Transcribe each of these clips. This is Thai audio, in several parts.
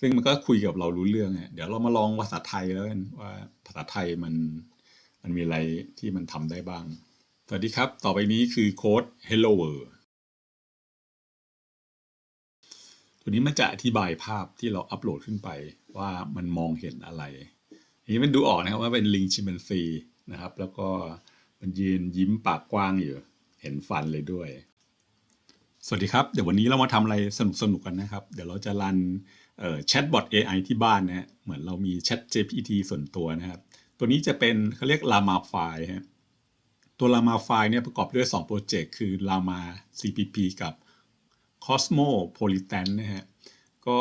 ซึ่งมันก็คุยกับเรารู้เรื่องเดี๋ยวเรามาลองภาษาไทยแล้วกันว่าภาษาไทยมันมันมีอะไรที่มันทำได้บ้าง สวัสดีครับ ต่อไปนี้คือโค้ด Hello World ตัวนี้มันจะอธิบายภาพที่เราอัปโหลดขึ้นไปว่ามันมองเห็นอะไรอันนี้มันดูออกนะครับว่าเป็นลิงชิม p นซีนะครับ แล้วก็มันยืนยิ้มปากกว้างอยู่ เห็นฟันเลยด้วย สวัสดีครับ เดี๋ยววันนี้เรามาทำอะไรสนุกๆกันนะครับ เดี๋ยวเราจะรัน แชทบอท AI ที่บ้านนะฮะเหมือนเรามีแชท GPT ส่วนตัวนะครับ ตัวนี้จะเป็นเขาเรียก Llama File ฮะตัว Llama File เนี่ยประกอบด้วย 2 โปรเจกต์ คือ Llama CPP กับ Cosmopolitan นะฮะก็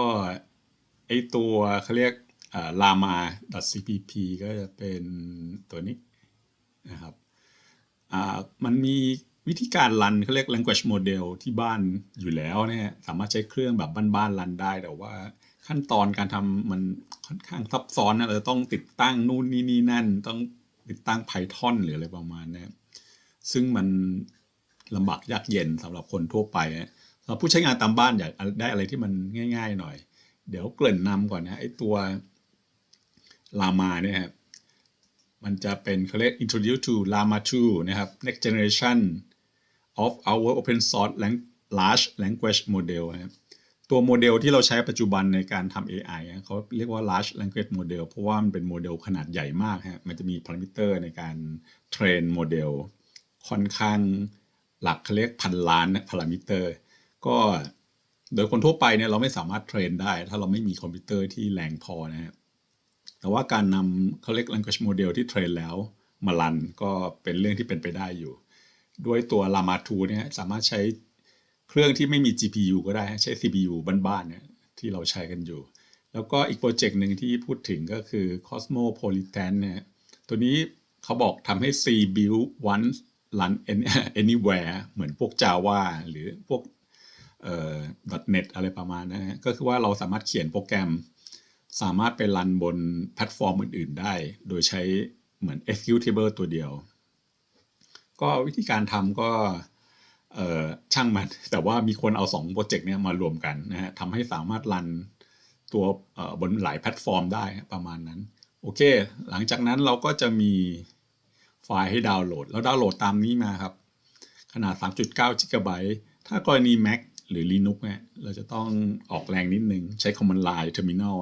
ไอตัวเขาเรียก llama.cpp ก็จะเป็นตัวนี้นะครับมันมีวิธีการรันเขาเรียก language model ที่บ้านอยู่แล้วเนี่ยสามารถใช้เครื่องแบบบ้านๆรันได้ แต่ว่า ขั้นตอนการทำมันค่อนข้างซับซ้อนนะเราต้องติดตั้งนู่นนี่นี่นั่น ต้องติดตั้ง Python หรืออะไรประมาณนี้ซึ่งมันลำบากยากเย็นสำหรับคนทั่วไปสำหรับผู้ใช้งานตามบ้านอยากได้อะไรที่มันง่าย ๆ หน่อย เดี๋ยวเกริ่นนำก่อนนะไอตัวลามาเนี่ยครับมันจะเป็นเขาเรียก introduce to Llama 2 นะครับ next generation of our open source large language model นะครับ ตัวโมเดลที่เราใช้ปัจจุบันในการทำ AI เขาเรียกว่า large language model เพราะว่ามันเป็นโมเดลขนาดใหญ่มากฮะ มันจะมีพารามิเตอร์ในการเทรนโมเดลค่อนข้างหลักเขาเรียกพันล้านพารามิเตอร์ ก็โดยคนทั่วไปเนี่ยเราไม่สามารถเทรนได้ ถ้าเราไม่มีคอมพิวเตอร์ที่แรงพอนะฮะ แต่ว่าการนำเขาเรียก language model ที่เทรนแล้วมารันก็เป็นเรื่องที่เป็นไปได้อยู่ ด้วยตัว Llama 2เนี่ยสามารถใช้ เครื่องที่ไม่มี GPU ก็ได้ใช้ CPU บ้านๆเนี่ยที่เราใช้กันอยู่ แล้วก็อีกโปรเจกต์หนึ่งที่พูดถึงก็คือ Cosmopolitan เนี่ยตัวนี้เขาบอกทำให้ C build once run anywhere เหมือนพวก Java หรือพวกเอ่อ .net อะไรประมาณนั้นก็คือว่าเราสามารถเขียนโปรแกรม สามารถไปรันบนแพลตฟอร์มอื่น ๆ ได้ โดยใช้เหมือน executable ตัวเดียว ก็วิธีการทำก็ เออช่างมันแต่ว่ามีคนเอา2โปรเจกต์เนี้ยมารวมกันนะฮะทำให้สามารถรันตัวบนหลายแพลตฟอร์มได้ประมาณนั้น โอเค หลังจากนั้นเราก็จะมีไฟล์ให้ดาวน์โหลด แล้วดาวน์โหลดตามนี้มาครับ ขนาด 3.9 GB ถ้ากรณี Mac หรือ Linux เนี่ยเราจะต้องออกแรงนิดนึง ใช้ command line terminal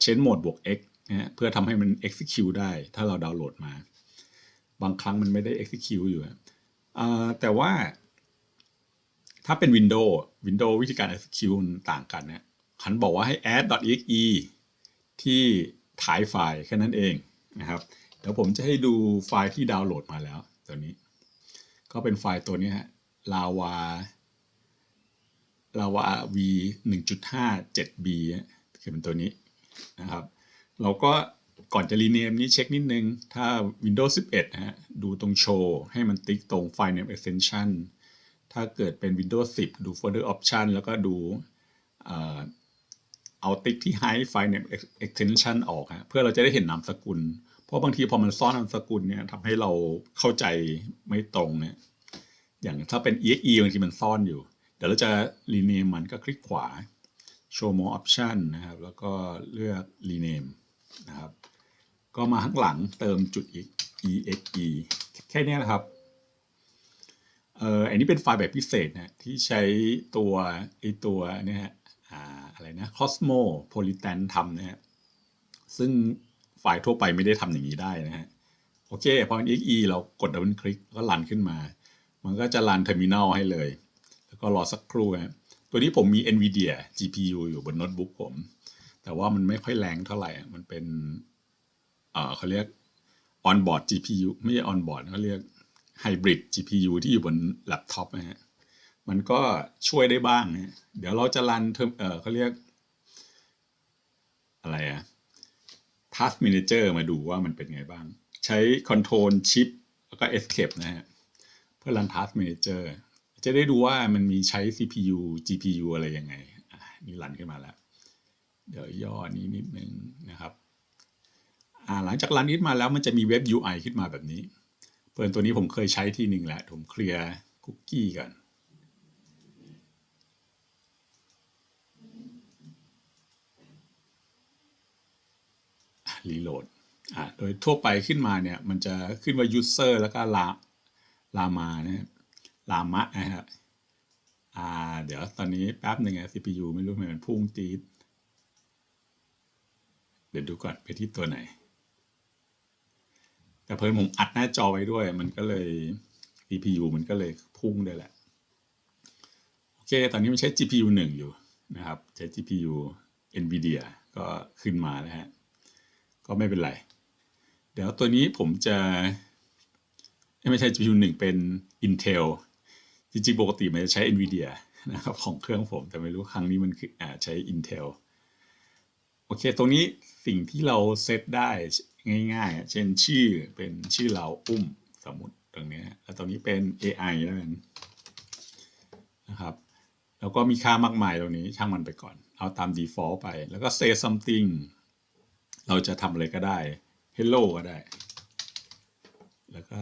เชนโหมดบวก x นะเพื่อทำให้มัน execute ได้ ถ้าเราดาวน์โหลดมา บางครั้งมันไม่ได้ execute อยู่แต่ว่า ถ้าเป็น Windows Windows วิธีการ execute ต่างกันเนี่ยขันบอกว่าให้ add.exe ที่ท้ายไฟล์แค่นั้นเองนะครับเดี๋ยวผมจะให้ดูไฟล์ที่ดาวน์โหลดมาแล้วตัวนี้ ก็เป็นไฟล์ตัวนี้ฮะ lava lava v 1.5 7b คือเป็นตัวนี้นะครับ เราก็ก่อนจะรีเนมนี้เช็คนิดนึง ถ้า Windows 11นะฮะ ดูตรงโชว์ให้มันติ๊กตรง File Name Extension ถ้าเกิดเป็น Windows 10 ดู Further Option แล้วก็ดูเอาติ๊กที่ Hide File Name Extension ออกฮะเพื่อเราจะได้เห็นนามสกุล เพราะบางทีพอมันซ่อนนามสกุลเนี่ยทำให้เราเข้าใจไม่ตรงเนี่ยอย่างถ้าเป็น exe บางทีมันซ่อนอยู่ เดี๋ยวเราจะรีเนมมันก็คลิกขวา show more option นะครับ แล้วก็เลือก rename นะครับ ก็มาข้างหลังเติมจุด exe แค่นี้นะครับ เอออันนี้เป็นไฟล์แบบพิเศษนะที่ใช้ตัวไอตัวเนี่ยฮะอะไรนะ Cosmopolitan ทำนะฮะซึ่งไฟล์ทั่วไปไม่ได้ทำอย่างนี้ได้นะฮะโอเคพอเป็น exe เรากดดับเบิลคลิกก็รันขึ้นมา มันก็จะรันเทอร์มินอลให้เลย แล้วก็รอสักครู่นะตัวนี้ผมมี NVIDIA GPU อยู่บนโน้ตบุ๊กผม แต่ว่ามันไม่ค่อยแรงเท่าไหร่ มันเป็นเออเขาเรียก onboard GPU ไม่ใช่ onboard เขาเรียก hybrid GPU ที่อยู่บนแล็ปท็อปนะฮะมันก็ช่วยได้บ้างนะเดี๋ยวเราจะรันเทอมเออเขาเรียก อะไรอะ Task Manager มาดูว่ามันเป็นไงบ้าง ใช้ Control Shift แล้วก็ Escape นะฮะเพื่อรัน Task Manager จะได้ดูว่ามันมีใช้ CPU GPU อะไรยังไง นี่รันขึ้นมาแล้ว เดี๋ยวย่อนี้นิดนึงนะครับหลังจากรันนี้มาแล้วมันจะมีเว็บ UI ขึ้นมาแบบนี้ เปิดตัวนี้ผมเคยใช้ที่หนึ่งแหละ ผมเคลียร์คุกกี้กันรีโหลดอ่าโดยทั่วไปขึ้นมาเนี่ย มันจะขึ้นว่า user แล้วก็ลาลามานะครับลามะนะครับอ่า เดี๋ยวตอนนี้แป๊บหนึ่งอะ CPU ไม่รู้ทำไมมันพุ่งจีดเดี๋ยวดูก่อนไปที่ตัวไหน แต่เพิ่นผมอัดหน้าจอไว้ด้วย มันก็เลย CPU มันก็เลยพุ่งด้วยแหละ โอเค ตอนนี้มันใช้ GPU 1 อยู่นะครับ ใช้ GPU NVIDIA ก็ขึ้นมาแล้วฮะ ก็ไม่เป็นไร เดี๋ยวตัวนี้ผมจะ ไม่ใช่ GPU 1 เป็น Intel จริงๆ ปกติมันจะใช้ NVIDIA นะครับของเครื่องผมแต่ไม่รู้ครั้งนี้มันคืออใช้ Intel โอเค ตรงนี้สิ่งที่เราเซตได้ ง่ายๆ เช่นชื่อเป็นชื่อเราอุ้มสมมติตรงนี้ แล้วตรงนี้เป็น AI แล้วกันนะครับ แล้วก็มีค่ามากมายตรงนี้ช่างมันไปก่อน เอาตาม default ไป แล้วก็ say something เราจะทำอะไรก็ได้ hello ก็ได้ แล้วก็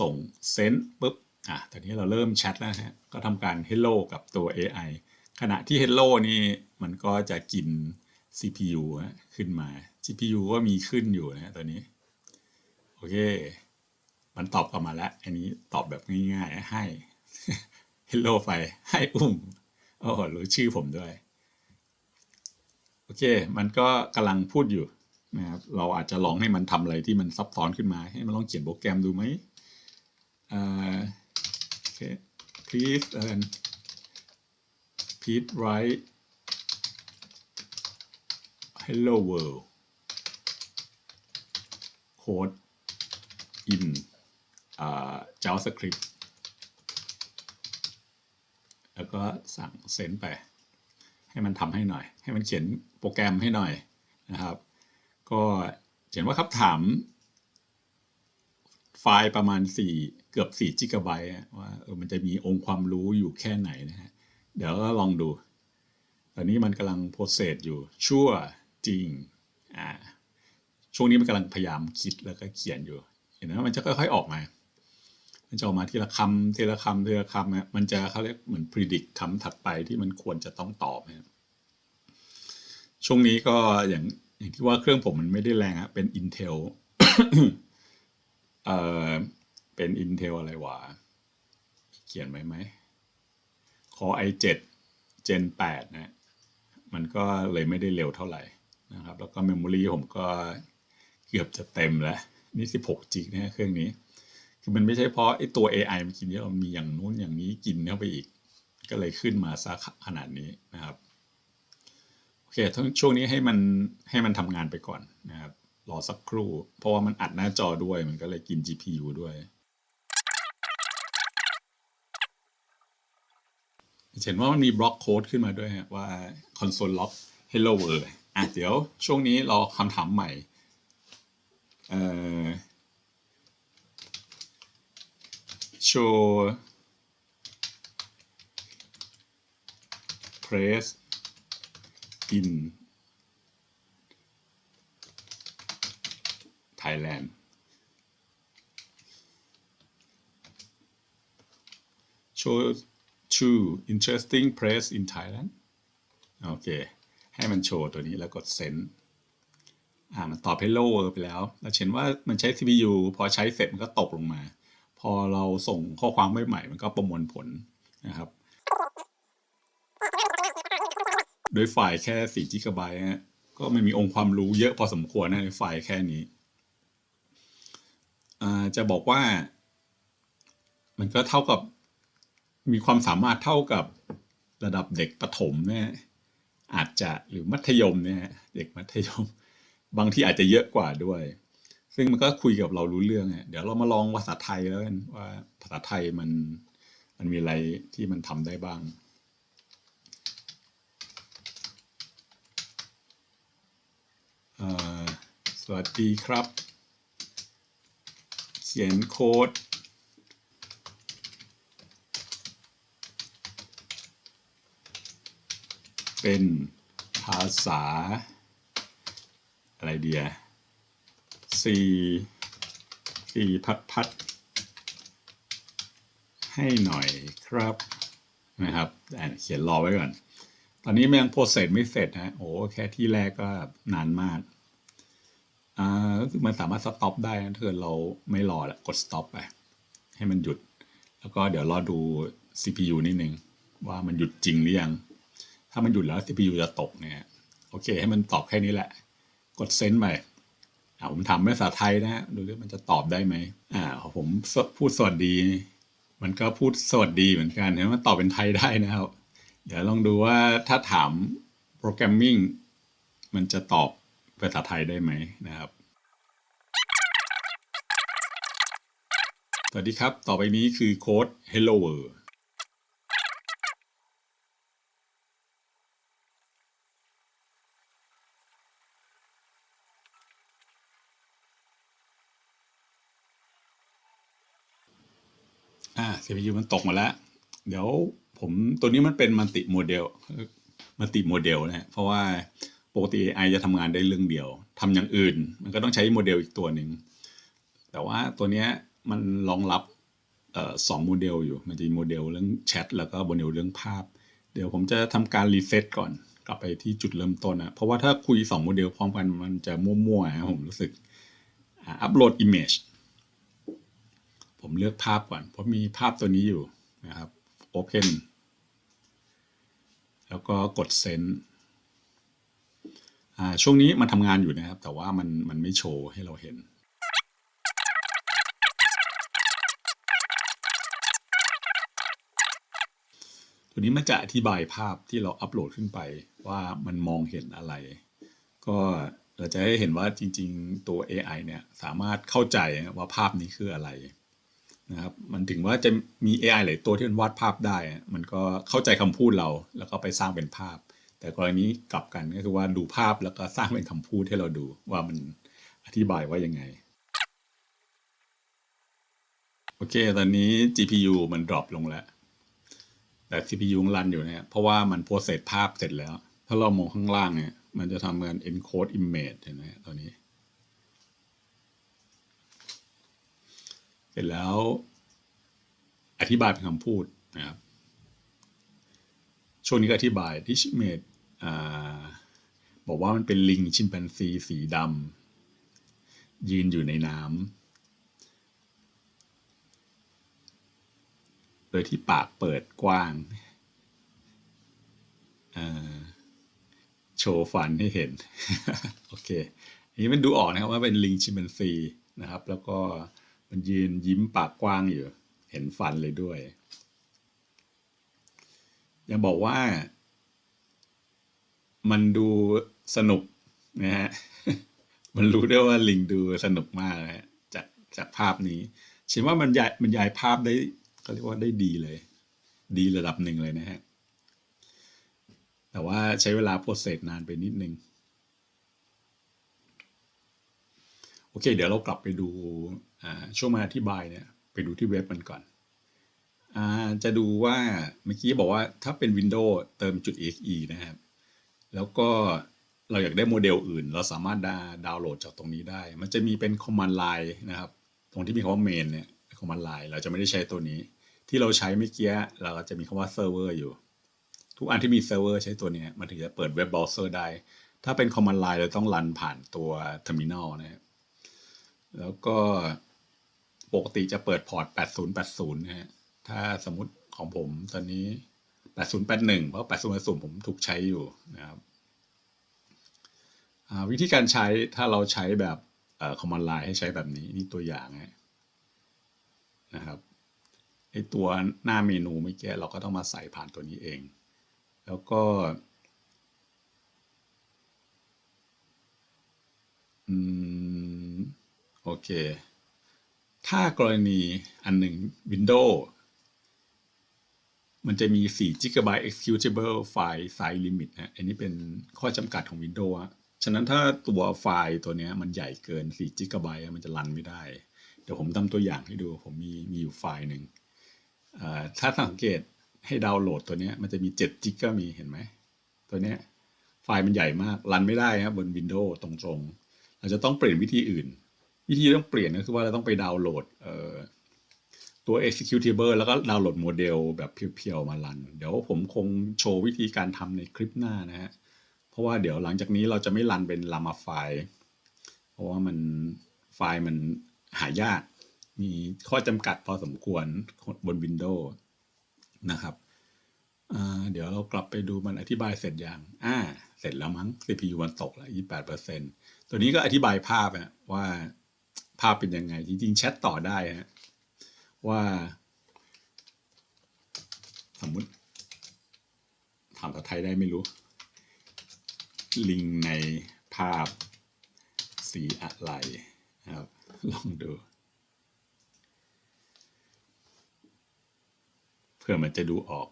ส่ง send ปุ๊บ อะ ตอนนี้เราเริ่มแชทแล้วฮะ ก็ทำการ hello กับตัว AI ขณะที่ hello นี่มันก็จะกิน CPU ขึ้นมา GPU ก็มีขึ้นอยู่นะตัวนี้ โอเค มันตอบกลับมาแล้ว อันนี้ตอบแบบง่ายๆ ให้ hello ไป ให้อุ้ม โอ้โหรู้ชื่อผมด้วย โอเค มันก็กำลังพูดอยู่นะครับ เราอาจจะลองให้มันทำอะไรที่มันซับซ้อนขึ้นมา ให้มันลองเขียนโปรแกรมดูไหมอ่าโอเค please เอ่อ please write hello world code in อ่า JavaScript แล้วก็สั่งเซนไป ให้มันทำให้หน่อย ให้มันเขียนโปรแกรมให้หน่อยนะครับ ก็เขียนว่าครับถามไฟล์ประมาณ 4 เกือบ4จิกะไบต์ว่าเออมันจะมีองค์ความรู้อยู่แค่ไหนนะฮะ เดี๋ยวก็ลองดู ตอนนี้มันกำลังโปรเซสอยู่ชั่วจริงอ่า ช่วงนี้มันกำลังพยายามคิดแล้วก็เขียนอยู่ เห็นไหมมันจะค่อยๆออกมา มันจะออกมาทีละคำทีละคำทีละคำนะมันจะเขาเรียกเหมือน predict คำถัดไปที่มันควรจะต้องตอบนะช่วงนี้ก็อย่างอย่างที่ว่าเครื่องผมมันไม่ได้แรงอะเป็น Intel เอ่อเป็น Intel อะไรวะเขียนไว้ไหม Core i7 Gen 8นะมันก็เลยไม่ได้เร็วเท่าไหร่นะครับ แล้วก็เมมโมรีผมก็ เกือบจะเต็มแล้ว นี่ 16 จิกนะเครื่องนี้ คือมันไม่ใช่เพราะไอ้ตัว AI มันกินเยอะมันมีอย่างนู้นอย่างนี้กินเข้าไปอีก ก็เลยขึ้นมาซะขนาดนี้นะครับโอเคทั้งช่วงนี้ให้มันให้มันทำงานไปก่อนนะครับรอสักครู่ เพราะว่ามันอัดหน้าจอด้วยมันก็เลยกิน GPU ด้วยเห็นว่ามันมีบล็อกโค้ดขึ้นมาด้วยว่า console log hello world อะเดี๋ยวช่วงนี้เราคำถามใหม่ show press in Thailand show two interesting place in Thailand โอเค ให้มันโชว์ตัวนี้แล้วกด send อ่ามันตอบ hello ไปแล้ว เราเห็นว่ามันใช้ CPU พอใช้เสร็จมันก็ตกลงมา พอเราส่งข้อความใหม่ๆมันก็ประมวลผลนะครับโดยไฟล์แค่4 g b ฮะก็ไม่มีองค์ความรู้เยอะพอสมควรนะในไฟล์แค่นี้อ่าจะบอกว่า มันก็เท่ากับมีความสามารถเท่ากับระดับเด็กประถมเนี่ยอาจจะหรือมัธยมเนี่ยเด็กมัธยม บางที่อาจจะเยอะกว่าด้วย ซึ่งมันก็คุยกับเรารู้เรื่องเดี๋ยวเรามาลองภาษาไทยแล้วกันว่าภาษาไทยมันมันมีอะไรที่มันทำได้บ้างสวัสดีครับ เขียนโค้ดเป็นภาษา อะไรเดียสี่สี่พัดพัดให้หน่อยครับนะครับเขียนรอไว้ก่อน ตอนนี้มันยังโปรเซสไม่เสร็จนะโอ้แค่ที่แรกก็นานมากอ่าก็คือมันสามารถสต็อปได้นะถ้าเกิดเราไม่รอล้วกดสต็อปไปให้มันหยุด แล้วก็เดี๋ยวรอดู CPU นิดนึง ว่ามันหยุดจริงหรือยัง ถ้ามันหยุดแล้ว CPU จะตกเนี่ย โอเค ให้มันตอบแค่นี้แหละ กดเซนไปอ่าผมทำเป็นภาษาไทยนะฮะดูดิมันจะตอบได้ไหมอ่าผมพูดสวัสดี มันก็พูดสวัสดีเหมือนกันเห็นมันตอบเป็นไทยได้นะครับ เดี๋ยวลองดูว่าถ้าถามโปรแกรมมิ่งมันจะตอบภาษาไทยได้ไหมนะครับ สวัสดีครับ ต่อไปนี้คือโค้ด Hello World อ่า CPU มันตกมาแล้ว เดี๋ยวผมตัวนี้มันเป็นมัลติโมเดลมัลติโมเดลนะฮะเพราะว่าปกติ AI จะทำงานได้เรื่องเดียวทำอย่างอื่น มันก็ต้องใช้โมเดลอีกตัวหนึ่ง แต่ว่าตัวเนี้ยมันรองรับออสองโมเดลอยู่ มันจะมีโมเดลเรื่องแชทแล้วก็โมเดลเรื่องภาพ เดี๋ยวผมจะทำการรีเซ็ตก่อนกลับไปที่จุดเริ่มต้นนะ เพราะว่าถ้าคุยสองโมเดลพร้อมกันมันจะมั่วๆนะผมรู้สึกอัปโหลด image ผมเลือกภาพก่อน เพราะมีภาพตัวนี้อยู่นะครับ Open แล้วก็กด Send ช่วงนี้มันทำงานอยู่นะครับ แต่ว่ามันมันไม่โชว์ให้เราเห็นตัวนี้มันจะอธิบายภาพที่เราอัปโหลดขึ้นไปว่ามันมองเห็นอะไร ก็เราจะให้เห็นว่าจริง ๆ ตัว AI เนี่ยสามารถเข้าใจว่าภาพนี้คืออะไร นะครับมันถึงว่าจะมี AI หลายตัวที่มันวาดภาพได้ มันก็เข้าใจคำพูดเราแล้วก็ไปสร้างเป็นภาพ แต่กรณีกลับกันก็คือว่าดูภาพแล้วก็สร้างเป็นคำพูดให้เราดูว่ามันอธิบายว่ายังไงโอเค ตอนนี้ GPU มันดรอปลงแล้ว แต่ CPU ยังรันอยู่นี่ยเพราะว่ามันโปรเซสภาพเสร็จแล้ว ถ้าเรามองข้างล่างเนี่ย มันจะทำงาน encode image เห็นไหมตอนนี้ เสร็จแล้วอธิบายเป็นคำพูดนะครับ ช่วงนี้ก็อธิบายที่ชิเมดบอกว่ามันเป็นลิงชิมแปนซีสีดำยืนอยู่ในน้ำโดยที่ปากเปิดกว้างโชว์ฟันให้เห็น โอเค อันนี้มันดูออกนะครับว่าเป็นลิงชิมแปนซีนะครับ แล้วก็ มันยืนยิ้มปากกว้างอยู่ เห็นฟันเลยด้วยยังบอกว่า มันดูสนุกนะฮะ มันรู้ได้ว่าลิงดูสนุกมากนะฮะจากจากภาพนี้ฉันว่ามันยายมันยายภาพได้เขาเรียกว่าได้ดีเลย ดีระดับหนึ่งเลยนะฮะ แต่ว่าใช้เวลาโปรเซสนานไปนิดนึง โอเค เดี๋ยวเรากลับไปดูช่วงมาอธิบายเนี่ยไปดูที่เว็บมันก่อนจะดูว่าเมื่อกี้บอกว่าถ้าเป็น Windows เติมจุด .exe นะครับ แล้วก็เราอยากได้โมเดลอื่น เราสามารถดาวน์โหลดจากตรงนี้ได้ มันจะมีเป็น command line นะครับ ตรงที่มีคำว่า main เนี่ย command line เราจะไม่ได้ใช้ตัวนี้ ที่เราใช้เมื่อกี้เราจะมีคำว่า server อยู่ ทุกอันที่มี server ใช้ตัวนี้มันถึงจะเปิดเว็บเบราว์เซอร์ได้ ถ้าเป็น command line เราต้องรันผ่านตัว terminal นะครับ แล้วก็ปกติจะเปิดพอร์ต 8080 นะฮะ ถ้าสมมติของผมตอนนี้ 8081 เพราะ 8080 ผมถูกใช้อยู่นะครับ วิธีการใช้ถ้าเราใช้แบบคอมมานด์ไลน์ให้ใช้แบบนี้ นี่ตัวอย่างนะครับไอตัวหน้าเมนูเมื่อกี้เราก็ต้องมาใส่ผ่านตัวนี้เอง แล้วก็อืม โอเค ถ้ากรณีอันหนึ่ง Windows มันจะมี 4 GB executable file size limit นะอันนี้เป็นข้อจำกัดของ Windows ฉะนั้นถ้าตัวไฟล์ตัวนี้มันใหญ่เกิน4 GB มันจะรันไม่ได้ เดี๋ยวผมทำตัวอย่างให้ดู ผมมีมีอยู่ไฟล์หนึ่ง ถ้าสังเกตให้ดาวน์โหลดตัวนี้มันจะมี7 GB มีเห็นไหม ตัวนี้ไฟล์มันใหญ่มาก รันไม่ได้ครับบน Windows ตรงๆ เราจะต้องเปลี่ยนวิธีอื่น วิธีต้องเปลี่ยนก็คือว่าเราต้องไปดาวน์โหลดตัว executable แล้วก็ดาวน์โหลดโมเดลแบบเพียวๆมารัน เดี๋ยวผมคงโชว์วิธีการทำในคลิปหน้านะฮะ เพราะว่าเดี๋ยวหลังจากนี้เราจะไม่รันเป็น lama ไฟล์ผราะว่ามันไฟล์มันหายาก มีข้อจำกัดพอสมควรบน Windows นะครับ เดี๋ยวเรากลับไปดูมันอธิบายเสร็จยังอ่า เสร็จแล้วมั้ง CPU มันตกแล้ว28%ตัวนี้ก็อธิบายภาพอะว่า ภาพเป็นยังไง จริงๆแชทต่อได้ฮะว่า สมมุติถามภาษาไทยได้ไม่รู้ ลิงในภาพสีอะไรนะครับ ลองดู เพื่อมันจะดูออก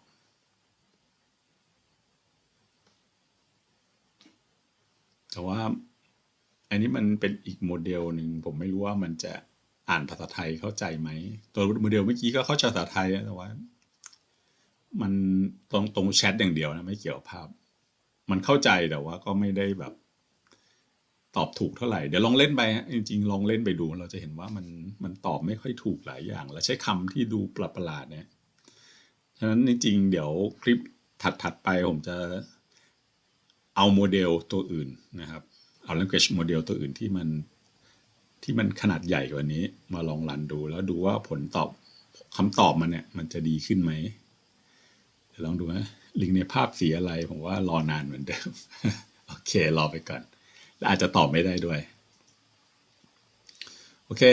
แต่ว่า อันนี้มันเป็นอีกโมเดลหนึ่งผมไม่รู้ว่ามันจะอ่านภาษาไทยเข้าใจไหม ตัวโมเดลเมื่อกี้ก็เข้าใจภาษาไทยแต่ว่า มันตรงตรงแชทอย่างเดียวนะไม่เกี่ยวกับภาพ มันเข้าใจแต่ว่าก็ไม่ได้แบบ ตอบถูกเท่าไหร่เดี๋ยวลองเล่นไปจริง ๆ ลองเล่นไปดู เราจะเห็นว่ามันมันตอบไม่ค่อยถูกหลายอย่าง และใช้คำที่ดูประหลาดเนี่ยฉะนั้นจริงๆเดี๋ยวคลิปถัดๆไปผมจะเอาโมเดลตัวอื่นนะครับ เอา language โมเดลตัวอื่นที่มันที่มันขนาดใหญ่กว่านี้มาลองรันดู แล้วดูว่าผลตอบคำตอบมันเนี่ย มันจะดีขึ้นไหมเดี๋ยวลองดูนะลิงในภาพสีอะไร ผมว่ารอนานเหมือนเดิม โอเค รอไปก่อน และอาจจะตอบไม่ได้ด้วย โอเค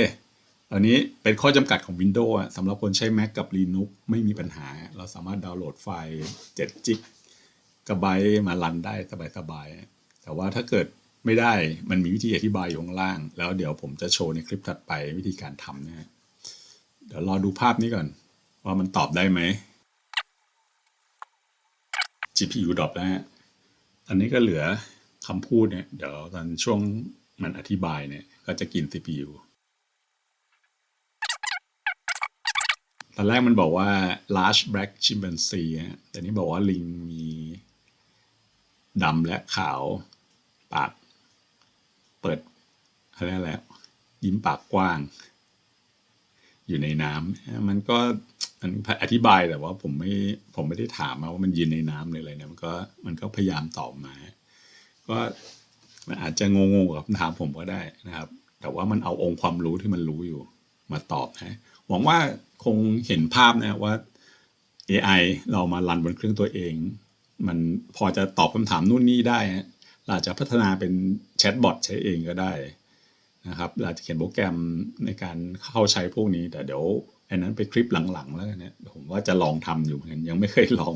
อันนี้เป็นข้อจำกัดของ Windows สำหรับคนใช้ Mac กับ Linux ไม่มีปัญหา เราสามารถดาวน์โหลดไฟล์7จิกกะไบต์มารันได้สบายๆแต่ว่าถ้าเกิด ไม่ได้มันมีวิธีอธิบายอยู่ข้างล่าง แล้วเดี๋ยวผมจะโชว์ในคลิปถัดไปวิธีการทำนะฮะเดี๋ยวรอดูภาพนี้ก่อน ว่ามันตอบได้ไหม GPU ดรอปแล้วฮะอันนี้ก็เหลือคำพูดเนี่ย เดี๋ยวตอนช่วงมันอธิบายเนี่ย ก็จะกิน CPU ตอนแรกมันบอกว่า large black chimpanzee ฮะแต่นี้บอกว่าลิงมีดำและขาว ปาก ปิดอะไรแล้วยิ้มปากกว้าง อยู่ในน้ำมันก็มันอธิบายแต่ว่าผมไม่ผมไม่ได้ถามมาว่ามันยืนในน้ำเลยอะไรเนี่ยมันก็มันก็พยายามตอบมา ก็มันอาจจะงงๆกับคำถามผมก็ได้นะครับ แต่ว่ามันเอาองค์ความรู้ที่มันรู้อยู่ มาตอบนะหวังว่าคงเห็นภาพนะว่า AI เรามารันบนเครื่องตัวเอง มันพอจะตอบคำถามนู่นนี่ได้ฮะ อาจจะพัฒนาเป็นแชทบอทใช้เองก็ได้นะครับเราจะเขียนโปรแกรมในการเข้าใช้พวกนี้ แต่เดี๋ยวอันนั้นไปคลิปหลังๆ แล้วเนี่ยผมว่าจะลองทำอยู่เหมือนยังไม่เคยลอง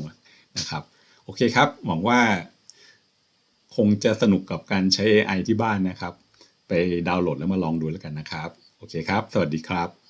นะครับโอเคครับ หวังว่า คงจะสนุกกับการใช้ AI ที่บ้านนะครับ ไปดาวน์โหลดแล้วมาลองดูแล้วกันนะครับ โอเคครับ สวัสดีครับ